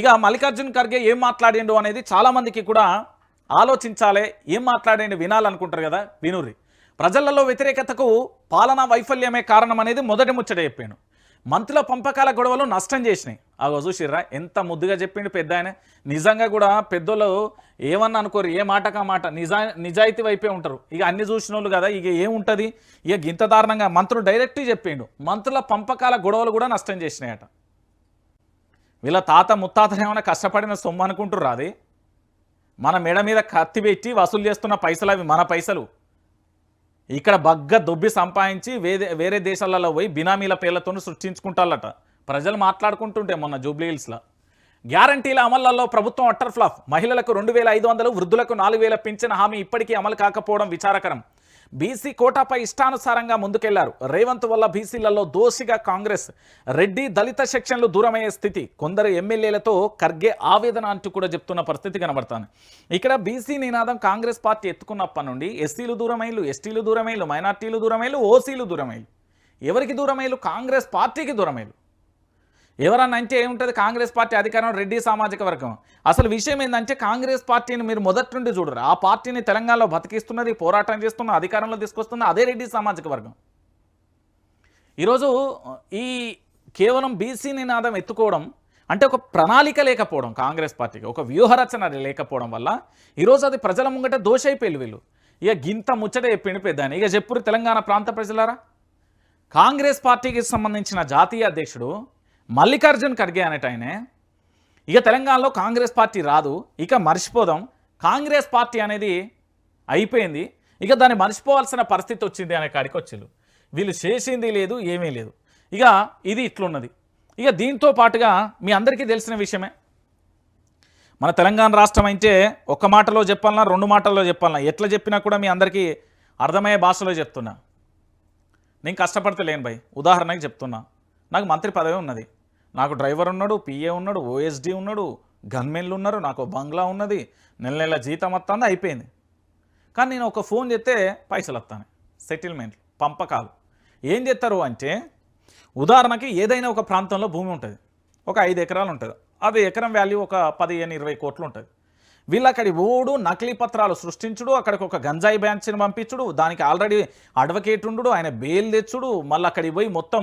ఇక మల్లికార్జున్ ఖర్గే ఏం మాట్లాడిండు అనేది చాలామందికి కూడా ఆలోచించాలి ఏం మాట్లాడండి వినాలనుకుంటారు కదా వినుర్రి ప్రజలలో వ్యతిరేకతకు పాలనా వైఫల్యమే కారణం అనేది మొదటి ముచ్చట చెప్పాను. మంత్రుల పంపకాల గొడవలు నష్టం చేసినాయి. అగో చూసిర్రా ఎంత ముద్దుగా చెప్పిండు పెద్ద ఆయన నిజంగా కూడా పెద్దోళ్ళు ఏమన్నా అనుకోరు ఏ మాటకా మాట నిజా నిజాయితీ వైపే ఉంటారు. ఇక అన్ని చూసిన వాళ్ళు కదా ఇక ఏముంటుంది? ఇక గింత దారుణంగా మంత్రులు డైరెక్ట్గా చెప్పిండు మంత్రుల పంపకాల గొడవలు కూడా నష్టం చేసినాయట. వీళ్ళ తాత ముత్తాతలు ఏమైనా కష్టపడిన సొమ్ము అనుకుంటుర్రా అది? మన మెడ మీద కత్తి పెట్టి వసూలు చేస్తున్న పైసలు అవి మన పైసలు. ఇక్కడ బగ్గ దొబ్బి సంపాదించి వేరే వేరే దేశాలలో పోయి బినామీల పేర్లతో సృష్టించుకుంటారట ప్రజలు మాట్లాడుకుంటుంటే మొన్న జూబ్లీ హిల్స్లో. గ్యారంటీల అమల్లో ప్రభుత్వం అట్టర్ఫ్లాఫ్ మహిళలకు రెండు వేల ఐదు వందలు వృద్ధులకు నాలుగు వేల పింఛన్ హామీ ఇప్పటికీ అమలు కాకపోవడం విచారకరం. బీసీ కోటాపై ఇష్టానుసారంగా ముందుకెళ్ళారు. రేవంత్ వల్ల బీసీలలో దోషిగా కాంగ్రెస్. రెడ్డి దళిత సెక్షన్లు దూరమయ్యే స్థితి. కొందరు ఎమ్మెల్యేలతో ఖర్గే ఆవేదన అంటూ కూడా చెప్తున్న పరిస్థితి కనబడుతుంది. ఇక్కడ బీసీ నినాదం కాంగ్రెస్ పార్టీ ఎత్తుకున్నప్పటి నుండి ఎస్సీలు దూరమైలు ఎస్టీలు దూరమైలు మైనార్టీలు దూరమైలు ఓసీలు దూరమైలు ఎవరికి దూరమైలు కాంగ్రెస్ పార్టీకి దూరమైలు ఎవరన్నా అంటే ఏముంటుంది? కాంగ్రెస్ పార్టీ అధికారం రెడ్డి సామాజిక వర్గం. అసలు విషయం ఏంటంటే కాంగ్రెస్ పార్టీని మీరు మొదటి నుండి చూడరు. ఆ పార్టీని తెలంగాణలో బతికిస్తున్నది పోరాటం చేస్తున్న అధికారంలో తీసుకొస్తున్న అదే రెడ్డి సామాజిక వర్గం. ఈరోజు ఈ కేవలం బీసీ నినాదం ఎత్తుకోవడం అంటే ఒక ప్రణాళిక లేకపోవడం కాంగ్రెస్ పార్టీకి ఒక వ్యూహరచన లేకపోవడం వల్ల ఈరోజు అది ప్రజల ముంగట దోషైపోయి వీళ్ళు. ఇక గింత ముచ్చట చెప్పిండి ఇక చెప్పురు తెలంగాణ ప్రాంత ప్రజలారా? కాంగ్రెస్ పార్టీకి సంబంధించిన జాతీయ అధ్యక్షుడు మల్లికార్జున్ ఖర్గే అనేట ఆయనే. ఇక తెలంగాణలో కాంగ్రెస్ పార్టీ రాదు. ఇక మర్చిపోదాం. కాంగ్రెస్ పార్టీ అనేది అయిపోయింది. ఇక దాన్ని మర్చిపోవాల్సిన పరిస్థితి వచ్చింది అనే కాడికి వచ్చిండు వీళ్ళు చేసింది లేదు ఏమీ లేదు. ఇక ఇది ఇట్లున్నది. ఇక దీంతో పాటుగా మీ అందరికీ తెలిసిన విషయమే. మన తెలంగాణ రాష్ట్రం అయితే ఒక మాటలో చెప్పాలన్నా రెండు మాటల్లో చెప్పాలన్నా ఎట్లా చెప్పినా కూడా మీ అందరికీ అర్థమయ్యే భాషలో చెప్తున్నా. నేను కష్టపడితే లేను భయ్. ఉదాహరణకి చెప్తున్నా. నాకు మంత్రి పదవి ఉన్నది. నాకు డ్రైవర్ ఉన్నాడు పిఏ ఉన్నాడు ఓఎస్డి ఉన్నాడు గన్మెన్లు ఉన్నారు నాకు బంగ్లా ఉన్నది నెల నెల జీతం వస్తుంది అయిపోయింది. కానీ నేను ఒక ఫోన్ చేస్తే పైసలు వస్తాను సెటిల్మెంట్ పంపకాలు. ఏం చేస్తారు అంటే ఉదాహరణకి ఏదైనా ఒక ప్రాంతంలో భూమి ఉంటుంది ఒక ఐదు ఎకరాలు ఉంటుంది అది ఎకరం వాల్యూ ఒక పదిహేను ఇరవై కోట్లు ఉంటుంది. వీళ్ళు అక్కడి ఓడు నకిలీ పత్రాలు సృష్టించుడు అక్కడికి ఒక గంజాయి బ్యాంచ్ని పంపించుడు దానికి ఆల్రెడీ అడ్వకేట్ ఉండు ఆయన బెయిల్ తెచ్చుడు మళ్ళీ అక్కడికి పోయి మొత్తం